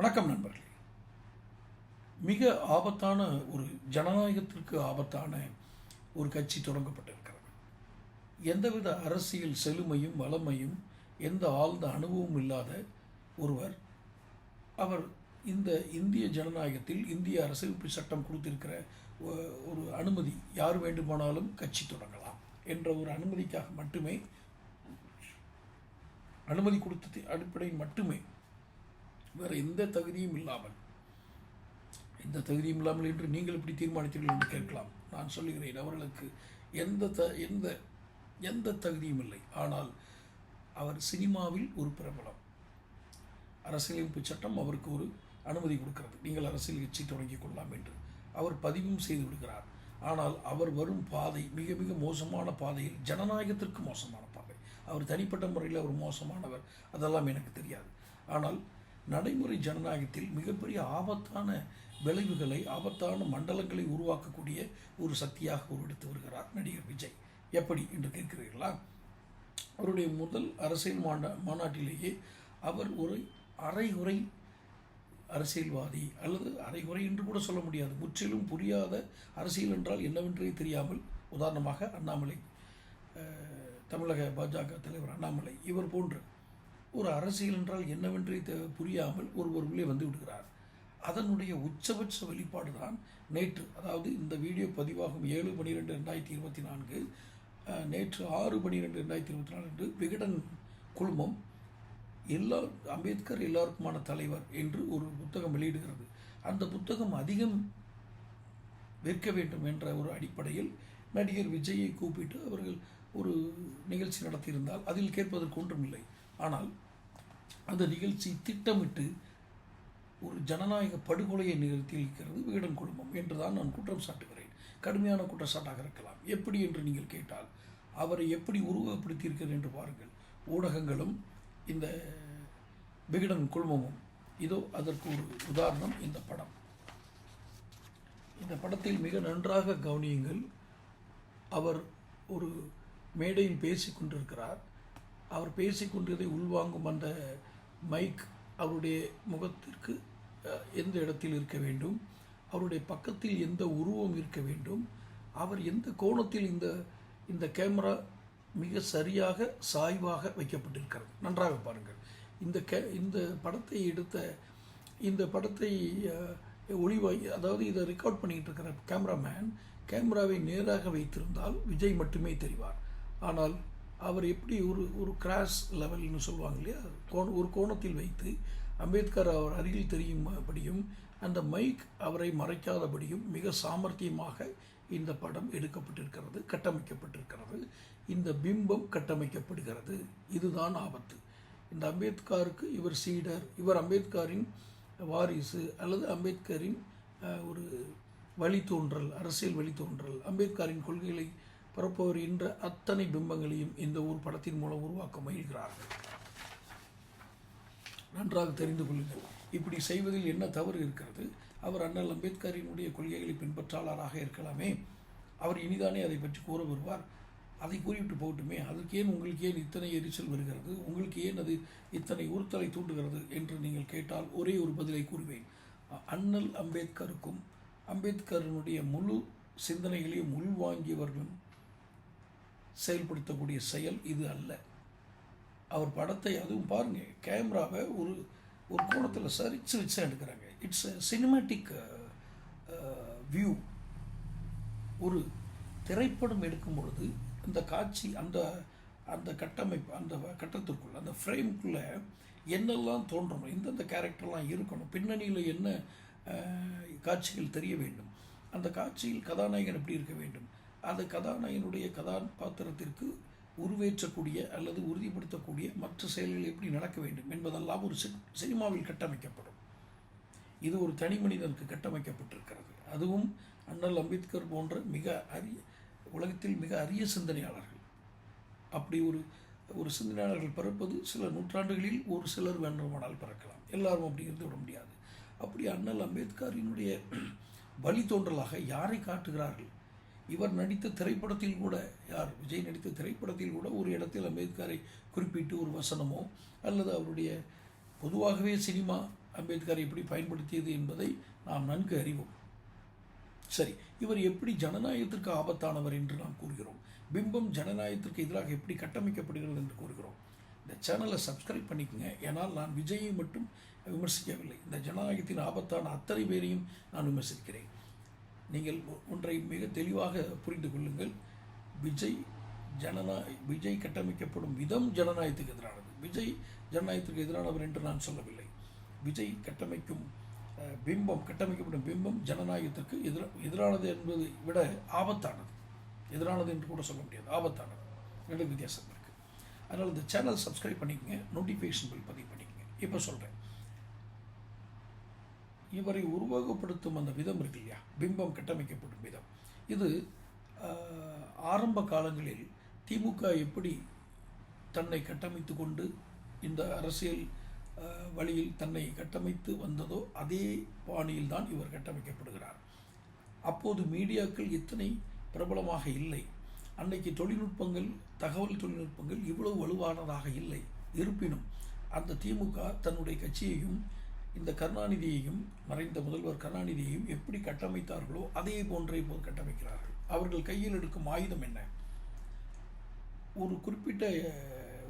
வணக்கம் நண்பர்களே. மிக ஆபத்தான ஒரு ஜனநாயகத்திற்கு ஆபத்தான ஒரு கட்சி தொடங்கப்பட்டிருக்கிறது. எந்தவித அரசியல் செழுமையும் வளமையும் எந்த ஆழ்ந்த அனுபவமும் இல்லாத ஒருவர் அவர் இந்த இந்திய ஜனநாயகத்தில் இந்திய அரசியலமைப்பு சட்டம் கொடுத்திருக்கிற ஒரு அனுமதி யார் வேண்டுமானாலும் கட்சி தொடங்கலாம் என்ற ஒரு அனுமதிக்காக மட்டுமே அனுமதி கொடுத்தது அடிப்படையில் மட்டுமே வேறு எந்த தகுதியும் இல்லாமல் எந்த தகுதியும் இல்லாமல் என்று நீங்கள் இப்படி தீர்மானித்தீர்கள் என்று கேட்கலாம். நான் சொல்லுகிறேன் அவர்களுக்கு எந்த த எந்த எந்த தகுதியும் இல்லை. ஆனால் அவர் சினிமாவில் ஒரு பிரபலம். அரசியலமைப்பு சட்டம் அவருக்கு ஒரு அனுமதி கொடுக்கிறது. நீங்கள் அரசியல் கட்சி தொடங்கிக் கொள்ளலாம் என்று அவர் பதிவும் செய்து விடுகிறார். ஆனால் அவர் வரும் பாதை மிக மிக மோசமான பாதையில் ஜனநாயகத்திற்கு மோசமான பாதை. அவர் தனிப்பட்ட முறையில் அவர் மோசமானவர் அதெல்லாம் எனக்கு தெரியாது. ஆனால் நடைமுறை ஜனநாயகத்தில் மிகப்பெரிய ஆபத்தான விளைவுகளை ஆபத்தான மண்டலங்களை உருவாக்கக்கூடிய ஒரு சக்தியாக உருவெடுத்து வருகிறார் நடிகர் விஜய். எப்படி என்று கேட்கிறீர்களா? அவருடைய முதல் அரசியல் மாண்டா மாநாட்டிலேயே அவர் ஒரு அரைகுறை அரசியல்வாதி அல்லது அரைகுறை என்று கூட சொல்ல முடியாது. முற்றிலும் புரியாத அரசியல் என்றால் என்னவென்றே தெரியாமல் உதாரணமாக அண்ணாமலை தமிழக பாஜக தலைவர் அண்ணாமலை இவர் போன்று ஒரு அரசியல் என்றால் என்னவென்றே புரியாமல் ஒருவர் உள்ளே வந்து விடுகிறார். அதனுடைய உச்சபட்ச வெளிப்பாடு தான் நேற்று அதாவது இந்த வீடியோ பதிவாகும் ஏழு பன்னிரெண்டு ரெண்டாயிரத்தி இருபத்தி நான்கு நேற்று ஆறு பன்னிரெண்டு ரெண்டாயிரத்தி இருபத்தி நாலு அன்று விகடன் குழுமம் எல்லா அம்பேத்கர் எல்லாருக்குமான தலைவர் என்று ஒரு புத்தகம் வெளியிடுகிறது. அந்த புத்தகம் அதிகம் விற்க வேண்டும் என்ற ஒரு அடிப்படையில் நடிகர் விஜயை கூப்பிட்டு அவர்கள் ஒரு நிகழ்ச்சி நடத்தியிருந்தால் அதில் கேட்பதற்கு ஒன்றும் இல்லை ஆனால் அந்த நிகழ்ச்சி திட்டமிட்டு ஒரு ஜனநாயக படுகொலையை நிகழ்த்தியிருக்கிறது வீடன் குடும்பம் என்றுதான் நான் குற்றம் சாட்டுகிறேன். கடுமையான குற்றச்சாட்டாக இருக்கலாம். எப்படி என்று நீங்கள் கேட்டால் அவரை எப்படி உருவகப்படுத்தியிருக்கிறது என்று பாருங்கள். ஊடகங்களும் இந்த விகடன் குழுமமும். இதோ அதற்கு ஒரு உதாரணம் இந்த படம். இந்த படத்தில் மிக நன்றாக கவனியுங்கள். அவர் ஒரு மேடையில் பேசிக்கொண்டிருக்கிறார் அவர் பேசிக்கொண்டதை உள்வாங்கும் அந்த மைக் அவருடைய முகத்திற்கு எந்த இடத்தில் இருக்க வேண்டும் அவருடைய பக்கத்தில் எந்த உருவம் இருக்க வேண்டும் அவர் எந்த கோணத்தில் இந்த இந்த கேமரா மிக சரியாக சாய்வாக வைக்கப்பட்டிருக்கிறது. நன்றாக பாருங்கள். இந்த கே இந்த படத்தை எடுத்த இந்த படத்தை ஒளிவாய் அதாவது இதை ரெக்கார்ட் பண்ணிட்டு இருக்கிற கேமராமேன் கேமராவை நேராக வைத்திருந்தால் விஜய் மட்டுமே தெரிவார். ஆனால் அவர் எப்படி ஒரு ஒரு கிராஸ் லெவல்னு சொல்லுவாங்க இல்லையா? கோண ஒரு கோணத்தில் வைத்து அம்பேத்கர் அவர் அருகில் தெரியும்படியும் அந்த மைக் அவரை மறைக்காதபடியும் மிக சாமர்த்தியமாக இந்த படம் எடுக்கப்பட்டிருக்கிறது கட்டமைக்கப்பட்டிருக்கிறது. இந்த பிம்பம் கட்டமைக்கப்படுகிறது. இதுதான் ஆபத்து. இந்த அம்பேத்கருக்கு இவர் சீடர் இவர் அம்பேத்கரின் வாரிசு அல்லது அம்பேத்கரின் ஒரு வழித்தோன்றல் அரசியல் வழித்தோன்றல் அம்பேத்கரின் கொள்கைகளை பரப்பவர் என்ற அத்தனை பிம்பங்களையும் இந்த ஊர் படத்தின் மூலம் உருவாக்க முயல்கிறார்கள். நன்றாக தெரிந்து கொள்ளுங்கள். இப்படி செய்வதில் என்ன தவறு இருக்கிறது? அவர் அண்ணல் அம்பேத்கரினுடைய கொள்கைகளை பின்பற்றாளராக இருக்கலாமே. அவர் இனிதானே அதை பற்றி கூற வருவார். அதை கூறிவிட்டு போகட்டுமே. அதற்கு ஏன் உங்களுக்கு ஏன் இத்தனை எரிச்சல் வருகிறது? உங்களுக்கு ஏன் அது இத்தனை உறுத்தலை தூண்டுகிறது என்று நீங்கள் கேட்டால் ஒரே ஒரு பதிலை கூறுவேன். அண்ணல் அம்பேத்கருக்கும் அம்பேத்கரனுடைய முழு சிந்தனைகளையும் உள்வாங்கியவர்களும் செயல்படுத்தக்கூடிய செயல் இது அல்ல. அவர் படத்தை அதுவும் பாருங்கள் கேமராவை ஒரு ஒரு கோணத்தில் சரிச்சு வச்சு எடுக்கிறாங்க. இட்ஸ் சினிமேட்டிக் வியூ ஒரு திரைப்படம் எடுக்கும் பொழுது அந்த காட்சி அந்த அந்த கட்டமைப்பு அந்த கட்டத்திற்குள்ளே அந்த ஃப்ரேம்குள்ளே என்னெல்லாம் தோன்றணும் எந்தெந்த கேரக்டர்லாம் இருக்கணும் பின்னணியில் என்ன uh, காட்சிகள் தெரிய வேண்டும் அந்த காட்சியில் கதாநாயகன் எப்படி இருக்க வேண்டும் அந்த கதாநாயகனுடைய கதாபாத்திரத்திற்கு உருவேற்றக்கூடிய அல்லது உறுதிப்படுத்தக்கூடிய மற்ற செயல்கள் எப்படி நடக்க வேண்டும் என்பதெல்லாம் ஒரு சி- சினிமாவில் கட்டமைக்கப்படும். இது ஒரு தனி மனிதனுக்கு கட்டமைக்கப்பட்டிருக்கிறது. அதுவும் அண்ணல் அம்பேத்கர் போன்ற மிக அரிய உலகத்தில் மிக அரிய சிந்தனையாளர்கள். அப்படி ஒரு ஒரு சிந்தனையாளர்கள் பிறப்பது சில நூற்றாண்டுகளில் ஒரு சிலர் வேண்டுமானால் பிறக்கலாம். எல்லாரும் அப்படி இருந்து விட முடியாது. அப்படி அண்ணல் அம்பேத்கரினுடைய வழித்தோன்றலாக யாரை காட்டுகிறார்கள்? இவர் நடித்த திரைப்படத்தில் கூட யார் விஜய் நடித்த திரைப்படத்தில் கூட ஒரு இடத்தில் அம்பேத்கரை குறிப்பிட்டு ஒரு வசனமோ அல்லது அவருடைய பொதுவாகவே சினிமா அம்பேத்கர் எப்படி பயன்படுத்தியது என்பதை நாம் நன்கு அறிவோம். சரி இவர் எப்படி ஜனநாயகத்திற்கு ஆபத்தானவர் என்று நாம் கூறுகிறோம். பிம்பம் ஜனநாயகத்திற்கு எதிராக எப்படி கட்டமைக்கப்படுகிறது என்று கூறுகிறோம். இந்த சேனலை சப்ஸ்கிரைப் பண்ணிக்கோங்க. ஏன்னால் நான் விஜயை மட்டும் விமர்சிக்கவில்லை. இந்த ஜனநாயகத்தின் ஆபத்தான அத்தனை பேரையும் நான் விமர்சிக்கிறேன். நீங்கள் ஒ- ஒன்றை மிக தெளிவாக புரிந்து கொள்ளுங்கள். விஜய் ஜனநா விஜய் கட்டமைக்கப்படும் விதம் ஜனநாயகத்துக்கு எதிரானது. விஜய் ஜனநாயகத்துக்கு எதிரானவர் என்று நான் சொல்லவில்லை. விஜய் கட்டமைக்கும் பிம்பம் கட்டமைக்கப்படும் பிம்பம் ஜனநாயகத்திற்கு எதிர எதிரானது என்பதை விட ஆபத்தானது. எதிரானது என்று கூட சொல்ல முடியாது. ஆபத்தானது. ரெண்டு வித்தியாசம் இருக்குது அதனால் இந்த சேனல் சப்ஸ்கிரைப் பண்ணிக்கங்க நோட்டிஃபிகேஷன் பில் பதிவு பண்ணிக்கங்க. இப்போ சொல்கிறேன் இவரை உருவகப்படுத்தும் அந்த விதம் இருக்கு இல்லையா? பிம்பம் கட்டமைக்கப்படும் விதம். இது ஆரம்ப காலங்களில் திமுக எப்படி தன்னை கட்டமைத்து கொண்டு இந்த அரசியல் வழியில் தன்னை கட்டமைத்து வந்ததோ அதே பாணியில் தான் இவர் கட்டமைக்கப்படுகிறார். அப்போது மீடியாக்கள் இத்தனை பிரபலமாக இல்லை. அன்னைக்கு தொழில்நுட்பங்கள் தகவல் தொழில்நுட்பங்கள் இவ்வளவு வலுவானதாக இல்லை. இருப்பினும் அந்த திமுக தன்னுடைய கட்சியையும் இந்த கருணாநிதியையும் மறைந்த முதல்வர் கருணாநிதியையும் எப்படி கட்டமைத்தார்களோ அதே போன்றே இப்போது கட்டமைக்கிறார்கள். அவர்கள் கையில் எடுக்கும் ஆயுதம் என்ன? ஒரு குறிப்பிட்ட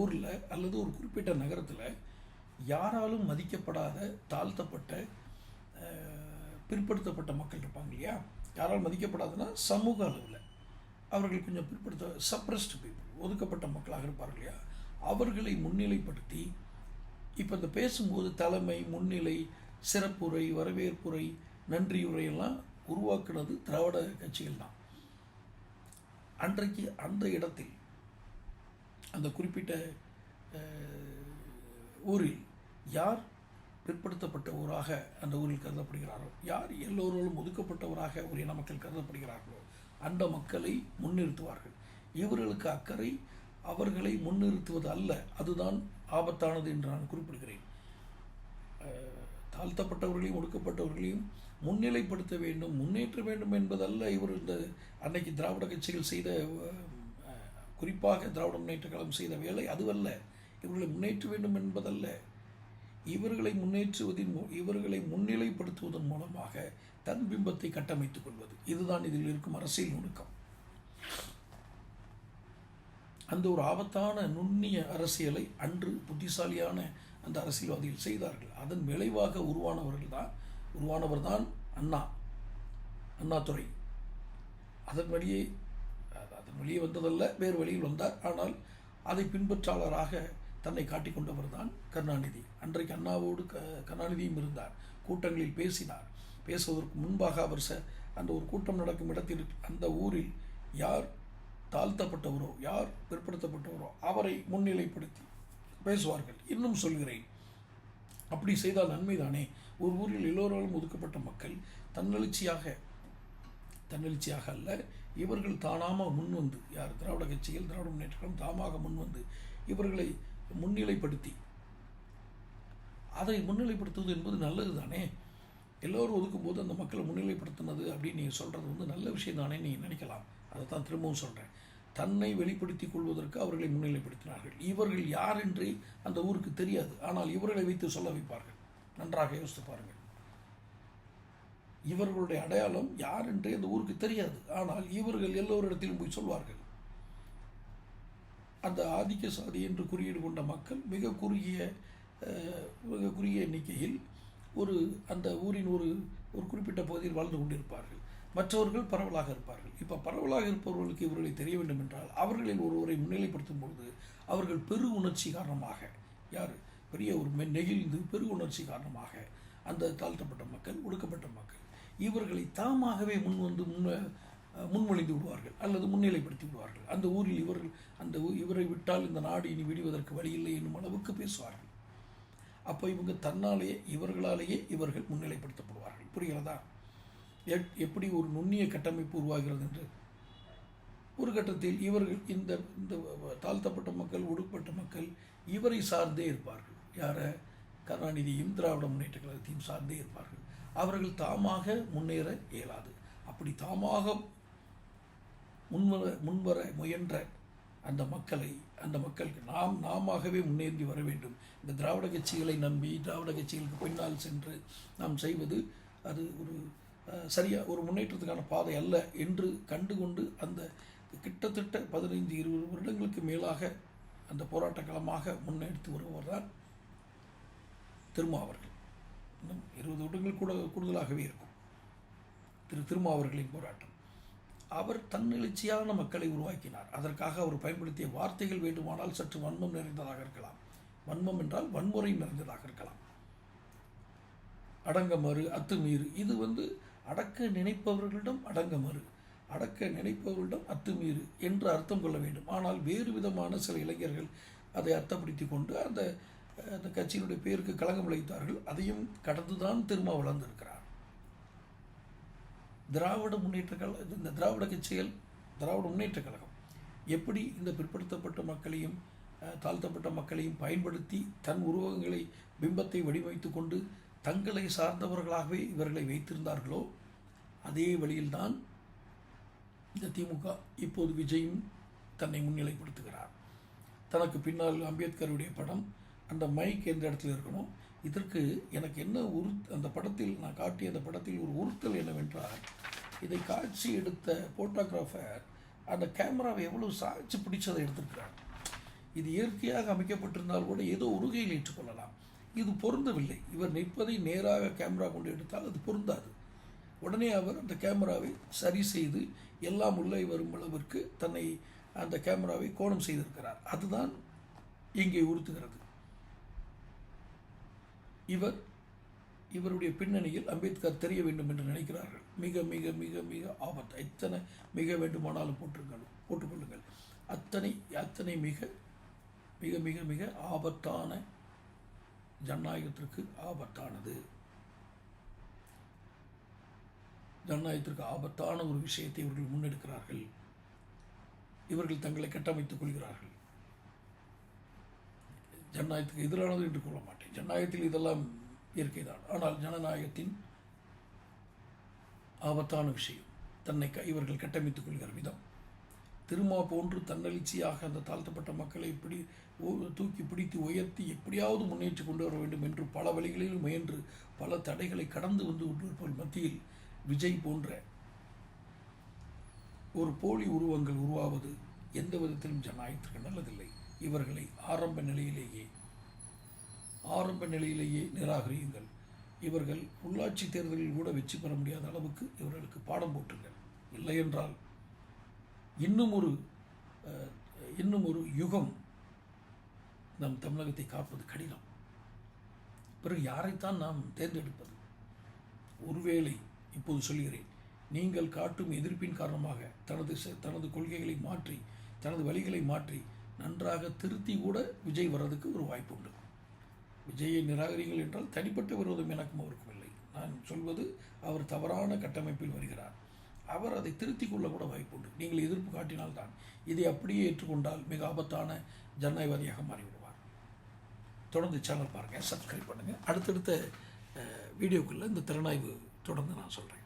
ஊரில் அல்லது ஒரு குறிப்பிட்ட நகரத்தில் யாராலும் மதிக்கப்படாத தாழ்த்தப்பட்ட பிற்படுத்தப்பட்ட மக்கள் இருப்பாங்க இல்லையா? யாரால் மதிக்கப்படாதுன்னா சமூக அளவில். அவர்கள் கொஞ்சம் பிற்படுத்த சப்ரஸ்ட் பீப்புள் ஒதுக்கப்பட்ட மக்களாக இருப்பார்கள் இல்லையா? அவர்களை முன்னிலைப்படுத்தி இப்போ இந்த பேசும்போது தலைமை முன்னிலை சிறப்புரை வரவேற்புரை நன்றியுரை எல்லாம் உருவாக்குனது திராவிட கட்சிகள் தான். அன்றைக்கு அந்த இடத்தில் அந்த குறிப்பிட்ட ஊரில் யார் பிற்படுத்தப்பட்ட ஊராக அந்த ஊரில் கருதப்படுகிறாரோ யார் எல்லோரோடும் ஒதுக்கப்பட்டவராக ஒரு இன மக்கள் கருதப்படுகிறார்களோ அந்த மக்களை முன்னிறுத்துவார்கள். இவர்களுக்கு அக்கறை அவர்களை முன்னிறுத்துவது அல்ல அதுதான் ஆபத்தானது என்று நான் குறிப்பிடுகிறேன். தாழ்த்தப்பட்டவர்களையும் ஒடுக்கப்பட்டவர்களையும் முன்னிலைப்படுத்த வேண்டும் முன்னேற்ற வேண்டும் என்பதல்ல. இவர் இந்த அன்னைக்கு திராவிட கட்சிகள் செய்த குறிப்பாக திராவிட முன்னேற்ற கழகம் செய்த வேலை அதுவல்ல. இவர்களை முன்னேற்ற வேண்டும் என்பதல்ல. இவர்களை முன்னேற்றுவதின் இவர்களை முன்னிலைப்படுத்துவதன் மூலமாக தன் பிம்பத்தை கட்டமைத்துக் கொள்வது. இதுதான் இதில் இருக்கும் அரசியல் நுணுக்கம். அந்த ஒரு ஆபத்தான நுண்ணிய அரசியலை அன்று புத்திசாலியான அந்த அரசியல்வாதிகள் செய்தார்கள். அதன் விளைவாக உருவானவர்கள் தான் உருவானவர் தான் அண்ணா அண்ணாதுரை அதன் வழியே அதன் வழியே வந்ததல்ல வேறு வழியில் வந்தார். ஆனால் அதை பின்பற்றாளராக தன்னை காட்டிக்கொண்டவர் தான் கருணாநிதி. அன்றைக்கு அண்ணாவோடு க கருணாநிதியும் இருந்தார். கூட்டங்களில் பேசினார். பேசுவதற்கு முன்பாக அவர் ச அந்த ஒரு கூட்டம் நடக்கும் இடத்தில் அந்த ஊரில் யார் தாழ்த்தப்பட்டவரோ யார் பிற்படுத்தப்பட்டவரோ அவரை முன்னிலைப்படுத்தி பேசுவார்கள். இன்னும் சொல்கிறேன். அப்படி செய்தால் நன்மைதானே? ஒரு ஊரில் எல்லோராலும் ஒதுக்கப்பட்ட மக்கள் தன்னெழுச்சியாக தன்னெழுச்சியாக அல்ல இவர்கள் தானாக முன்வந்து யார் திராவிட கட்சிகள் திராவிட முன்னேற்றம் தாமாக முன்வந்து இவர்களை முன்னிலைப்படுத்தி அதை முன்னிலைப்படுத்துவது என்பது நல்லது தானே எல்லோரும் ஒதுக்கும்போது அந்த மக்களை முன்னிலைப்படுத்தினது அப்படின்னு நீங்கள் சொல்கிறது வந்து நல்ல விஷயம் தானே நீங்கள் நினைக்கலாம். அதை தான் திரும்பவும் சொல்கிறேன் தன்னை வெளிப்படுத்திக் கொள்வதற்கு அவர்களை முன்னிலைப்படுத்தினார்கள். இவர்கள் யார் என்று அந்த ஊருக்கு தெரியாது. ஆனால் இவர்களை வைத்து சொல்ல வைப்பார்கள். நன்றாக யோசித்து பாருங்கள். இவர்களுடைய அடையாளம் யார் என்றே அந்த ஊருக்கு தெரியாது. ஆனால் இவர்கள் எல்லோரிடத்திலும் போய் சொல்வார்கள். அந்த ஆதிக்க சாதி என்று குறியீடு கொண்ட மக்கள் மிக குறுகிய மிக குறுகிய எண்ணிக்கையில் ஒரு அந்த ஊரின் ஒரு ஒரு குறிப்பிட்ட பகுதியில் வாழ்ந்து கொண்டிருப்பார்கள். மற்றவர்கள் பரவலாக இருப்பார்கள். இப்போ பரவலாக இருப்பவர்களுக்கு இவர்களை தெரிய வேண்டும் என்றால் அவர்களில் ஒருவரை முன்னிலைப்படுத்தும் பொழுது அவர்கள் பெரு உணர்ச்சி காரணமாக யார்? பெரிய ஒரு மெ- நெகிழ்ந்து பெரு உணர்ச்சி காரணமாக அந்த தாழ்த்தப்பட்ட மக்கள் ஒடுக்கப்பட்ட மக்கள் இவர்களை தாமாகவே முன் வந்து முன் முன்மொழிந்து விடுவார்கள் அல்லது முன்னிலைப்படுத்தி விடுவார்கள். அந்த ஊரில் இவர்கள் அந்த இவரை விட்டால் இந்த நாடு இனி விடுவதற்கு வழியில்லை என்னும் அளவுக்கு பேசுவார்கள். அப்போ இவங்க தன்னாலேயே இவர்களாலேயே இவர்கள் முன்னிலைப்படுத்தப்படுவார்கள். புரிகிறதா? எப்படி ஒரு நுண்ணிய கட்டமைப்பு உருவாகிறது என்று. ஒரு கட்டத்தில் இவர்கள் இந்த இந்த தாழ்த்தப்பட்ட மக்கள் ஒடுக்கப்பட்ட மக்கள் இவரை சார்ந்தே இருப்பார்கள். யாரை? கருணாநிதியும் திராவிட முன்னேற்ற கழகத்தையும் சார்ந்தே இருப்பார்கள். அவர்கள் தாமாக முன்னேற இயலாது. அப்படி தாமாக முன்வர முன்வர முயன்ற அந்த மக்களை அந்த மக்களுக்கு நாம் நாமாகவே முன்னேறி வர வேண்டும். இந்த திராவிட கட்சிகளை நம்பி திராவிட கட்சிகளுக்கு பின்னால் சென்று நாம் செய்வது அது ஒரு சரியாக சரியா ஒரு முன்னேற்றத்துக்கான பாதை அல்ல என்று கண்டுகொண்டு அந்த கிட்டத்தட்ட பதினைந்து இருபது வருடங்களுக்கு மேலாக அந்த போராட்ட களமாக முன்னெடுத்து வருபவர் தான் திருமாவர்கள் இன்னும் இருபது வருடங்கள் கூட கூடுதலாகவே இருக்கும். திரு திருமாவர்களின் போராட்டம். அவர் தன்னெழுச்சியான மக்களை உருவாக்கினார். அதற்காக அவர் பயன்படுத்திய வார்த்தைகள் வேண்டுமானால் சற்று வன்மம் நிறைந்ததாக இருக்கலாம். வன்மம் என்றால் வன்முறை நிறைந்ததாக இருக்கலாம். அடங்கமறு அத்துமீறு இது வந்து அடக்க நினைப்பவர்களிடம் அடங்கமறு அடக்க நினைப்பவர்களிடம் அத்துமீறு என்று அர்த்தம் கொள்ள வேண்டும். ஆனால் வேறு விதமான சில இளைஞர்கள் அதை அர்த்தப்படுத்தி கொண்டு அந்த அந்த கட்சியினுடைய பேருக்கு களங்கம் விளைத்தார்கள் அதையும் கடந்துதான் திரும்ப வளர்ந்திருக்கிறார். திராவிட முன்னேற்ற கழக இந்த திராவிட கட்சிகள் திராவிட முன்னேற்ற கழகம் எப்படி இந்த பிற்படுத்தப்பட்ட மக்களையும் தாழ்த்தப்பட்ட மக்களையும் பயன்படுத்தி தன் உருவகங்களை பிம்பத்தை வடிவமைத்து கொண்டு தங்களை சார்ந்தவர்களாகவே இவர்களை வைத்திருந்தார்களோ அதே வழியில்தான் இந்த திமுக இப்போது விஜயும் தன்னை முன்னிலைப்படுத்துகிறார். தனக்கு பின்னால் அம்பேத்கருடைய படம் அந்த மைக் எந்த இடத்துல இருக்கணும்? இதற்கு எனக்கு என்ன உரு அந்த படத்தில் நான் காட்டிய அந்த படத்தில் ஒரு உறுத்தல் என்னவென்றால் இதை காட்சி எடுத்த போட்டோகிராஃபர் அந்த கேமராவை எவ்வளவு சாய்ச்சி பிடிச்சதை எடுத்திருக்கிறார். இது இயற்கையாக அமைக்கப்பட்டிருந்தால் கூட ஏதோ உருகையில் ஏற்றுக்கொள்ளலாம். இது பொருந்தவில்லை. இவர் நிற்பதை நேராக கேமரா கொண்டு எடுத்தால் அது பொருந்தாது. உடனே அவர் அந்த கேமராவை சரி செய்து எல்லாம் உள்ளே வரும் அளவிற்கு தன்னை அந்த கேமராவை கோணம் செய்திருக்கிறார். அதுதான் இங்கே உறுத்துகிறது. இவர் இவருடைய பின்னணியில் அம்பேத்கர் தெரிய வேண்டும் என்று நினைக்கிறார்கள். மிக மிக மிக மிக ஆபத்து. எத்தனை மிக வேண்டுமானாலும் போட்டுங்கள் போட்டுக்கொள்ளுங்கள். அத்தனை அத்தனை மிக மிக மிக மிக ஆபத்தான ஜனநாயகத்திற்கு ஆபத்தானது. ஜனநாயகத்திற்கு ஆபத்தான ஒரு விஷயத்தை இவர்கள் முன்னெடுக்கிறார்கள். இவர்கள் தங்களை கட்டமைத்துக் கொள்கிறார்கள். ஜனநாயகத்துக்கு எதிரானது என்று கொள்ள மாட்டேன். ஜனநாயகத்தில் இதெல்லாம் இயற்கைதான். ஆனால் ஜனநாயகத்தின் ஆபத்தான விஷயம் தன்னை க- இவர்கள் கட்டமைத்துக் கொள்கிற விதம். திருமா போன்று தன்னெழுச்சியாக அந்த தாழ்த்தப்பட்ட மக்களை இப்படி தூக்கி பிடித்து உயர்த்தி எப்படியாவது முன்னேற்றி கொண்டு வர வேண்டும் என்று பல வழிகளில் முயன்று பல தடைகளை கடந்து வந்து கொண்டிருப்பவர் மத்தியில் விஜய் போன்ற ஒரு போலி உருவங்கள் உருவாவது எந்த விதத்திலும் ஜனநாயகத்திற்கு நல்லதில்லை. இவர்களை ஆரம்ப நிலையிலேயே ஆரம்ப நிலையிலேயே நிராகரியுங்கள். இவர்கள் உள்ளாட்சி தேர்தலில் கூட வெற்றி பெற முடியாத அளவுக்கு இவர்களுக்கு பாடம் போட்டுங்கள். இல்லை என்றால் இன்னும் ஒரு இன்னும் ஒரு யுகம் நம் தமிழகத்தை காப்பது கடினம். பிறகு யாரைத்தான் நாம் தேர்ந்தெடுப்பது? ஒருவேளை இப்போது சொல்கிறேன் நீங்கள் காட்டும் எதிர்ப்பின் காரணமாக தனது தனது கொள்கைகளை மாற்றி தனது வழிகளை மாற்றி நன்றாக திருத்தி கூட விஜய் வர்றதுக்கு ஒரு வாய்ப்பு உண்டு விஜயை நிராகரிங்கள் என்றால் தனிப்பட்ட விரோதம் எனக்கும் அவருக்கும் இல்லை. நான் சொல்வது அவர் தவறான கட்டமைப்பில் வருகிறார். அவர் அதை திருத்தி கொள்ள கூட வாய்ப்பு உண்டு நீங்கள் எதிர்ப்பு காட்டினால்தான் இதை அப்படியே ஏற்றுக்கொண்டால் மிக ஆபத்தான ஜனநாயகவாதியாக மாறிவிடுவார். தொடர்ந்து சேனல் பாருங்கள் சப்ஸ்கிரைப் பண்ணுங்கள் அடுத்தடுத்த வீடியோக்குள்ளே வீடியோக்குள்ள இந்த திறனாய்வு தொடர்ந்து நான் சொல்கிறேன்